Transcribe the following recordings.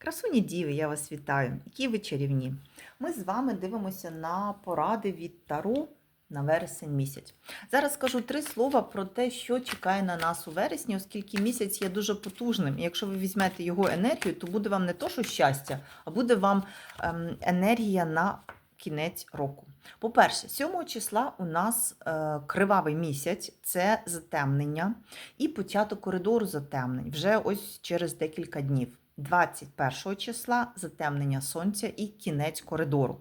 Красуні діви, я вас вітаю. Які ви чарівні. Ми з вами дивимося на поради від Таро на вересень місяць. Зараз скажу три слова про те, що чекає на нас у вересні, оскільки місяць є дуже потужним. І якщо ви візьмете його енергію, то буде вам не то, що щастя, а буде вам ем, енергія на кінець року. По-перше, 7 числа у нас е, кривавий місяць, це затемнення і початок коридору затемнень вже ось через декілька днів. 21 числа затемнення сонця і кінець коридору.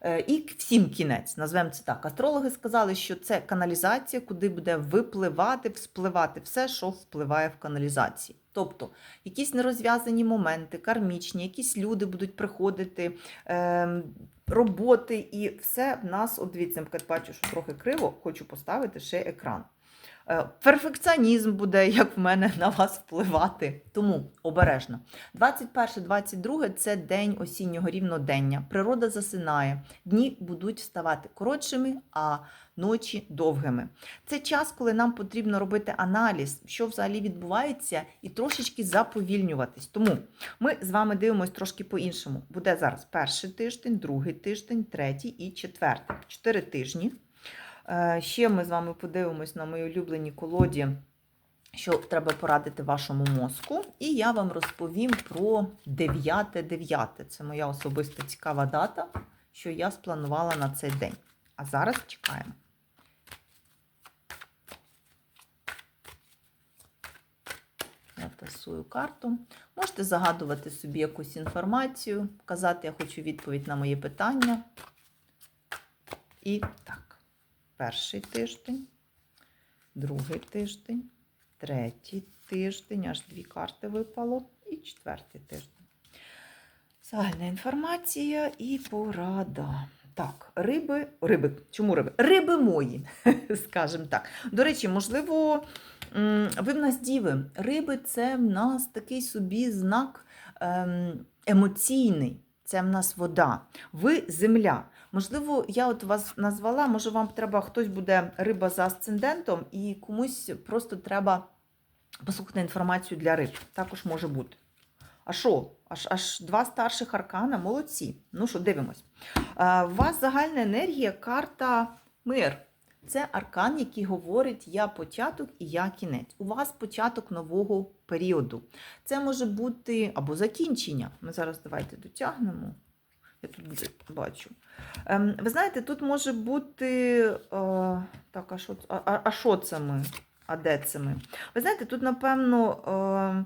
Е, І всім кінець, назвемо це так. Астрологи сказали, що це каналізація, куди буде випливати, вспливати все, що впливає в каналізації. Тобто якісь нерозв'язані моменти, кармічні, якісь люди будуть приходити, е, роботи, і все в нас, от дивіться, бачу, що трохи криво, хочу поставити ще екран. Е, Перфекціонізм буде, як в мене, на вас впливати. Тому обережно. 21-22 це день осіннього рівнодення. Природа засинає. Дні будуть ставати коротшими, а ночі довгими. Це час, коли нам потрібно робити аналіз, що взагалі відбувається, і трошечки заповільнюватись. Тому ми з вами дивимося трошки по-іншому. Буде зараз перший тиждень, другий тиждень, третій і четвертий. Чотири тижні. Е, Ще ми з вами подивимось на мої улюблені колоді, що треба порадити вашому мозку. І я вам розповім про 9-9. Це моя особиста цікава дата, що я спланувала на цей день. А зараз чекаємо. Тасую карту. Можете загадувати собі якусь інформацію, казати, я хочу відповідь на мої питання. І так, перший тиждень, другий тиждень, третій тиждень, аж дві карти випало, і четвертий тиждень. Загальна інформація і порада. Так, риби, риби, чому риби? Риби мої, скажімо так. До речі, можливо, ви в нас діви. Риби це в нас такий собі знак ем, емоційний. Це в нас вода. Ви земля. Можливо, я от вас назвала, може, вам треба хтось буде риба за асцендентом, і комусь просто треба послухати інформацію для риб. Також може бути. А що? Аж аж два старших аркана, молодці. Ну що, дивимось. А, у вас загальна енергія, карта мир. Це аркан, який говорить я початок і я кінець. У вас початок нового періоду. Це може бути або закінчення. Ми зараз давайте дотягнемо. Я тут бачу. Ем, ви знаєте, тут може бути. Е, так, а що, а, а- що це ми? А де це ми? Ви знаєте, тут, напевно,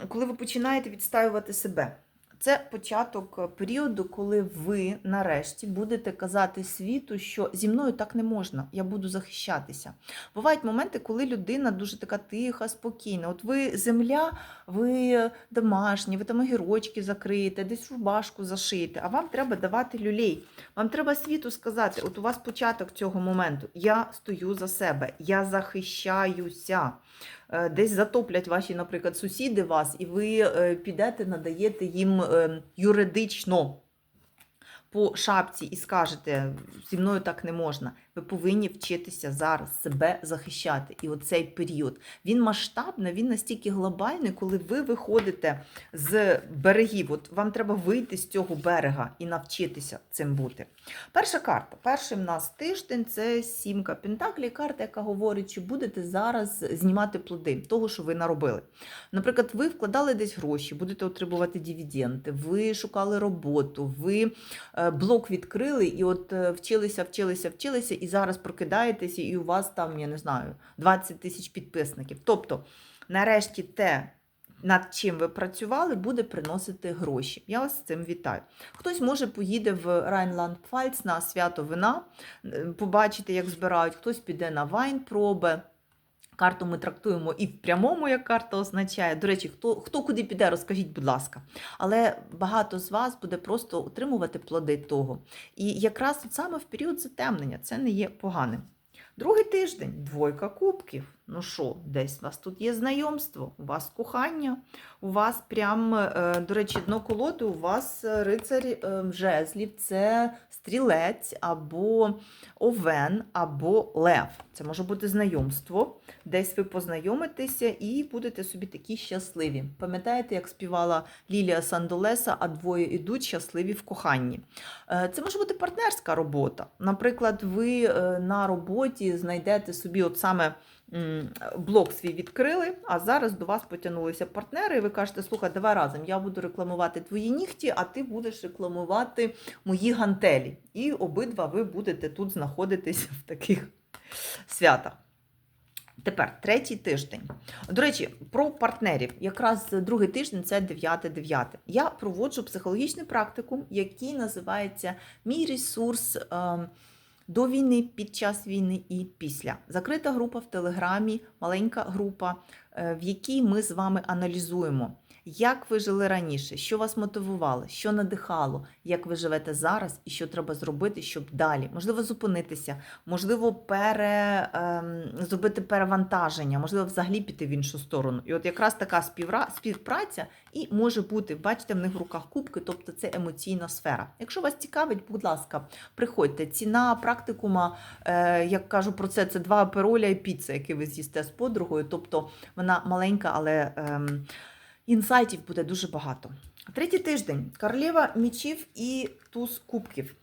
е, коли ви починаєте відстаювати себе. Це початок періоду, коли ви нарешті будете казати світу, що зі мною так не можна, я буду захищатися. Бувають моменти, коли людина дуже така тиха, спокійна. От ви земля, ви домашні, ви там огірочки закриєте, десь рубашку зашиєте, а вам треба давати люлей. Вам треба світу сказати: от у вас початок цього моменту. Я стою за себе, я захищаюся. Е, Десь затоплять ваші, наприклад, сусіди вас, і ви е, підете, надаєте їм е, юридично по шапці і скажете, зі мною так не можна. Ви повинні вчитися зараз себе захищати. І оцей період він масштабний, він настільки глобальний, коли ви виходите з берегів. От вам треба вийти з цього берега і навчитися цим бути. Перша карта. Перший в нас тиждень це сімка Пентаклі, карта, яка говорить, що будете зараз знімати плоди того, що ви наробили. Наприклад, ви вкладали десь гроші, будете отримувати дивіденди, ви шукали роботу, ви е, блок відкрили і от е, вчилися, вчилися, вчилися, і зараз прокидаєтеся, і у вас там, я не знаю, 20 тисяч підписників. Тобто, нарешті, те, над чим ви працювали, буде приносити гроші. Я вас з цим вітаю. Хтось може поїде в Райнланд-Пфальц на свято вина, побачити, як збирають, хтось піде на вайн-проби. Карту ми трактуємо і в прямому, як карта означає. До речі, хто, хто куди піде, розкажіть, будь ласка. Але багато з вас буде просто отримувати плоди того. І якраз саме в період затемнення це не є поганим. Другий тиждень двойка кубків. Ну що, десь у вас тут є знайомство, у вас кохання, у вас прям, е, до речі, дно колоди, у вас е, рицар е, жезлів, це стрілець або овен, або лев. Це може бути знайомство. Десь ви познайомитеся і будете собі такі щасливі. Пам'ятаєте, як співала Лілія Сандолеса, а двоє ідуть щасливі в коханні. Це може бути партнерська робота. Наприклад, ви на роботі знайдете собі от саме блог свій відкрили, а зараз до вас потягнулися партнери, і ви кажете, слухай, давай разом, я буду рекламувати твої нігті, а ти будеш рекламувати мої гантелі. І обидва ви будете тут знаходитися в таких святах. Тепер третій тиждень. До речі, про партнерів. Якраз другий тиждень це 9-9. Я проводжу психологічну практику, який називається Мій ресурс е, до війни, під час війни і після. Закрита група в Телеграмі, маленька група, е, в якій ми з вами аналізуємо. Як ви жили раніше, що вас мотивувало, що надихало, як ви живете зараз і що треба зробити, щоб далі, можливо, зупинитися, можливо, пере, ем, зробити перевантаження, можливо, взагалі піти в іншу сторону. І от якраз така співра, співпраця і може бути, бачите, в них в руках кубки, тобто це емоційна сфера. Якщо вас цікавить, будь ласка, приходьте. Ціна практикума, е, як кажу про це, це два апероля і піца, які ви з'їсте з подругою. Тобто вона маленька, але. Ем, Інсайтів буде дуже багато. Третій тиждень королева мічів і туз кубків.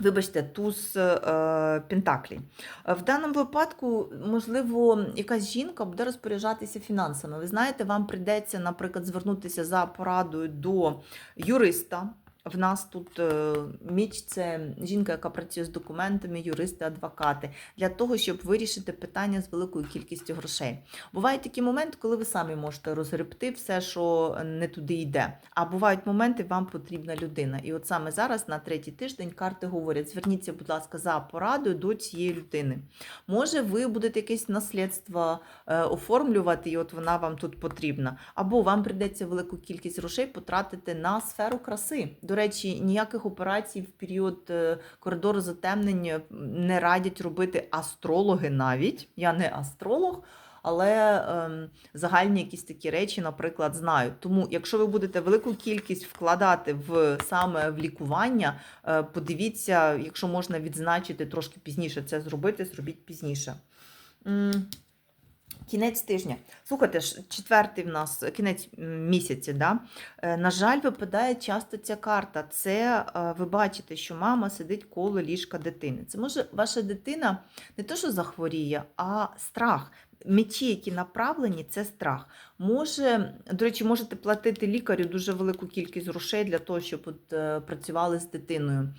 Вибачте, туз е, Пентаклі. В даному випадку, можливо, якась жінка буде розпоряджатися фінансами. Ви знаєте, вам прийдеться, наприклад, звернутися за порадою до юриста. В нас тут е, міч це жінка, яка працює з документами, юристи, адвокати, для того, щоб вирішити питання з великою кількістю грошей. Бувають такі моменти, коли ви самі можете розгребти все, що не туди йде. А бувають моменти, вам потрібна людина. І от саме зараз, на третій тиждень, карти говорять: зверніться, будь ласка, за порадою до цієї людини. Може, ви будете якесь наслідство е, оформлювати, і от вона вам тут потрібна. Або вам прийдеться велику кількість грошей потратити на сферу краси. До речі, ніяких операцій в період е, коридору затемнення не радять робити астрологи навіть. Я не астролог. Але ем, загальні якісь такі речі, наприклад, знаю. Тому, якщо ви будете велику кількість вкладати в саме в лікування, е, подивіться, якщо можна відзначити трошки пізніше це зробити, зробіть пізніше. Кінець тижня. Слухайте, четвертий в нас кінець місяця. Да? Е, На жаль, випадає часто ця карта. Це е, ви бачите, що мама сидить коло ліжка дитини. Це може ваша дитина не то, що захворіє, а страх. Мечі, які направлені, це страх. Може, до речі, можете платити лікарю дуже велику кількість грошей для того, щоб от, е, працювали з дитиною.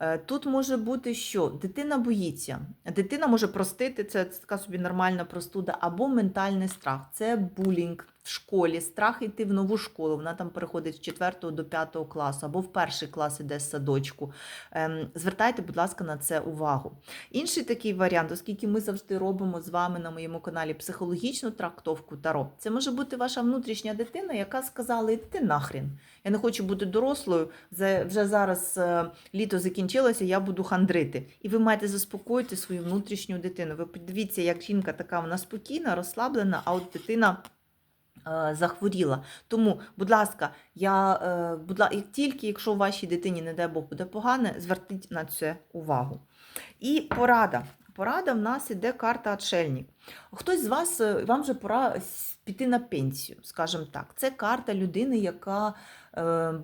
Е, Тут може бути, що дитина боїться, дитина може простити, це така собі нормальна простуда, або ментальний страх. Це булінг в школі, страх йти в нову школу. Вона там переходить з 4 до 5 класу, або в перший клас іде з садочку. Ем, Звертайте, будь ласка, на це увагу. Інший такий варіант, оскільки ми завжди робимо з вами на моєму каналі психологічну трактовку Таро, це може бути ваша внутрішня дитина, яка сказала: іди нахрін. Я не хочу бути дорослою. Вже зараз е, літо закінчилося, я буду хандрити. І ви маєте заспокоїти свою внутрішню дитину. Ви подивіться, як жінка така вона спокійна, розслаблена, а от дитина. Е, Захворіла. Тому, будь ласка, я, е, будь ласка, тільки, якщо вашій дитині, не дай Бог, буде погане, зверніть на це увагу. І порада. Порада в нас іде карта отшельник. Хтось з вас, е, вам вже пора піти на пенсію, скажімо так. Це карта людини, яка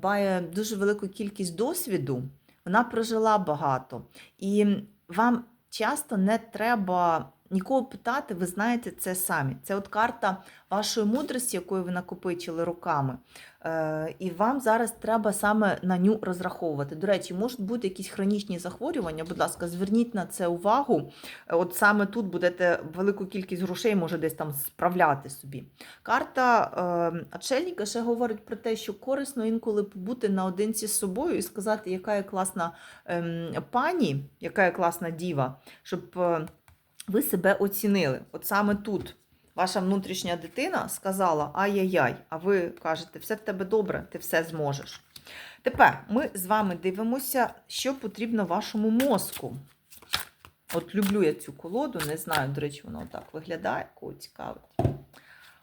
має дуже велику кількість досвіду, вона прожила багато. І вам часто не треба нікого питати, ви знаєте це самі. Це от карта вашої мудрості, якою ви накопичили роками. Е, і вам зараз треба саме на ню розраховувати. До речі, можуть бути якісь хронічні захворювання. Будь ласка, зверніть на це увагу. Е, От саме тут будете велику кількість грошей, може десь там справляти собі. Карта е, отшельника ще говорить про те, що корисно інколи побути наодинці з собою і сказати, яка я класна ем, пані, яка я класна діва, щоб е, ви себе оцінили. От саме тут. Ваша внутрішня дитина сказала ай-яй-яй, а ви кажете, все в тебе добре, ти все зможеш. Тепер ми з вами дивимося, що потрібно вашому мозку. От люблю я цю колоду, не знаю, до речі, вона отак виглядає, кого цікавить.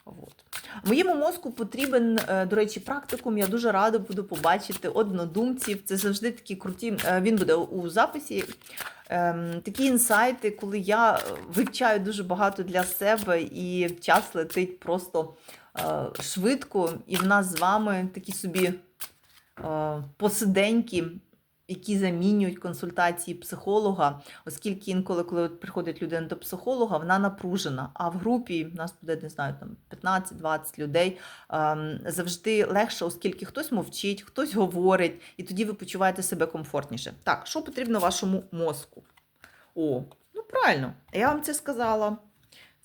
От. Моєму мозку потрібен, е, до речі, практикум. Я дуже рада буду побачити однодумців. Це завжди такі круті. е, Він буде у записі. Ем, Такі інсайти, коли я е, вивчаю дуже багато для себе, і час летить просто швидко, і в нас з вами такі собі посиденьки, які замінюють консультації психолога, оскільки інколи, коли приходить людина до психолога, вона напружена. А в групі в нас буде, не знаю, там 15-20 людей. ем, Завжди легше, оскільки хтось мовчить, хтось говорить, і тоді ви почуваєте себе комфортніше. Так, що потрібно вашому мозку? О, ну правильно, я вам це сказала.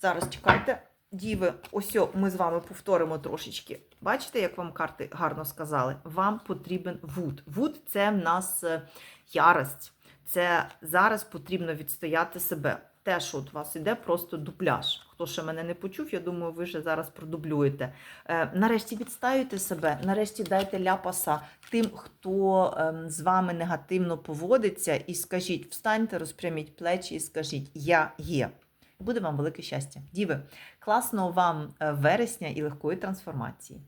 Зараз чекайте. Діви, ось ми з вами повторимо трошечки. Бачите, як вам карти гарно сказали? Вам потрібен вуд. Вуд це в нас е, ярость. Це зараз потрібно відстояти себе. Те, що от у вас іде, просто дубляж. Хто ще мене не почув, я думаю, ви вже зараз продублюєте. Е, нарешті відстаюйте себе, нарешті дайте ляпаса тим, хто ем, з вами негативно поводиться, і скажіть, встаньте, розпряміть плечі і скажіть Я є. Буде вам велике щастя. Діви, класного вам е, вересня і легкої трансформації.